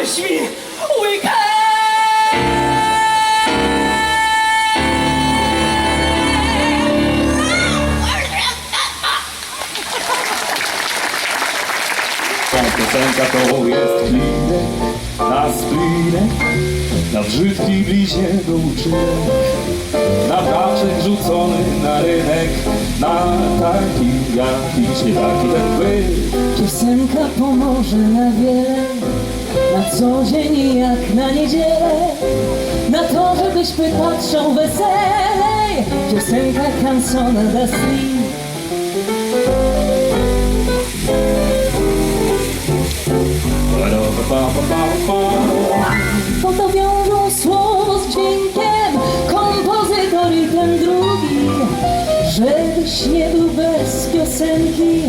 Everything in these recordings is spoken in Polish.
Dałeś mi weekend! Tą piosenka to jest klinek na splinek, na brzydki bliźnie do uczynek, na braczek rzucony na rynek, na taki jakiś nie taki ten byt. Piosenka pomoże na wiele, na co dzień jak na niedzielę, na to, żebyś patrzał weselej. Piosenka kansona da si. Po to wiążą słowo z dźwiękiem, kompozytor i ten drugi. Żebyś nie był bez piosenki,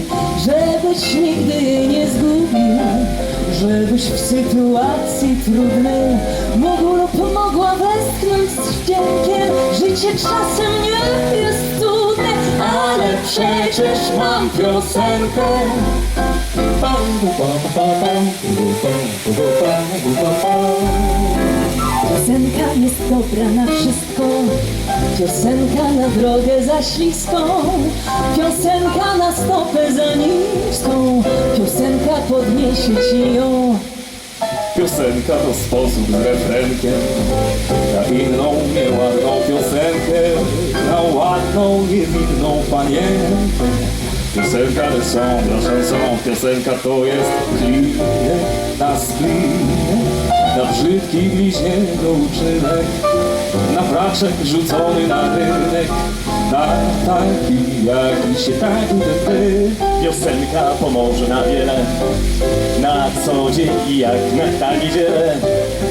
żebyś nigdy nie zgubił. Żebyś w sytuacji trudnej mógł lub mogła westchnąć z wdziękiem. Życie czasem nie jest cudne, ale przecież mam piosenkę. Piosenka jest dobra na wszystko Piosenka na drogę za śliską Piosenka na stopę za niską Piosenka podniesie ci ją Piosenka to sposób z refrenkiem. Na inną, nieładną piosenkę Na ładną, niewinną panienkę Piosenka de są dla chanson Piosenka to jest klinek na splinek Na brzydki bliźnie do uczynek. Na braczek rzucony na rynek Na taki jakiś taki ten Piosenka pomoże na wiele Na co dzień i jak na ta niedzielę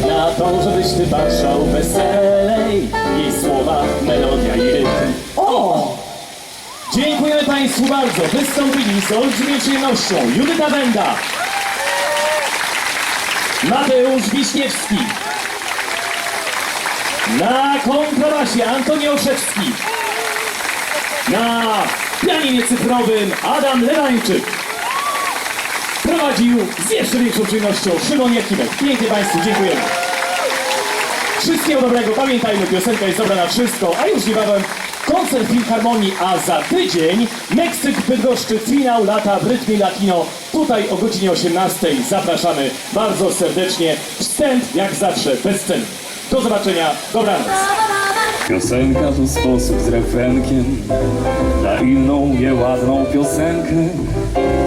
Na to, żebyś ty patrzał weselej Jej słowa, melodia i rytm O! Dziękujemy Państwu bardzo. Wystąpili z olbrzymią przyjemnością Judyta Wenda, Mateusz Wiśniewski, na kontrabasie Antoni Olszewski, na pianinie cyfrowym Adam Lewańczyk. Prowadził z jeszcze większą przyjemnością Szymon Jakimek. Pięknie Państwu dziękujemy. Wszystkiego dobrego, pamiętajmy, piosenka jest dobra na wszystko, a już niebawem koncert Filharmonii, a za tydzień Meksyk Bydgoszczy, finał lata w rytmie latino. Tutaj o godzinie 18 zapraszamy bardzo serdecznie. Wstęp jak zawsze bez sceny. Do zobaczenia, dobranoc. Piosenka to sposób z refrenkiem. Na inną, nieładną piosenkę.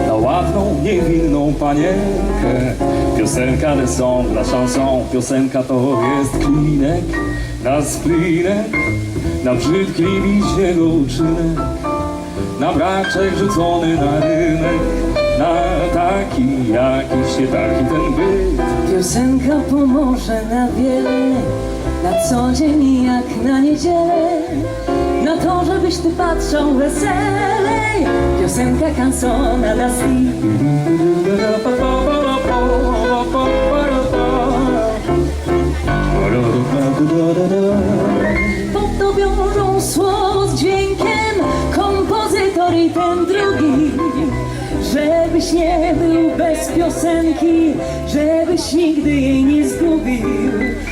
Na ładną, niewinną panienkę. Piosenka de są dla chanson. Piosenka to jest klinek Na splinek Na brzydki liście go uczynek. Na braczek rzucony na rynek. Na taki jakiś nie taki ten byt Piosenka pomoże na wiele Na co dzień jak na niedzielę. Na to, żebyś ty patrzał weselej Piosenka kansona da si. Po to wiążą słowo z dźwiękiem Żebyś nie był bez piosenki Żebyś nigdy jej nie zgubił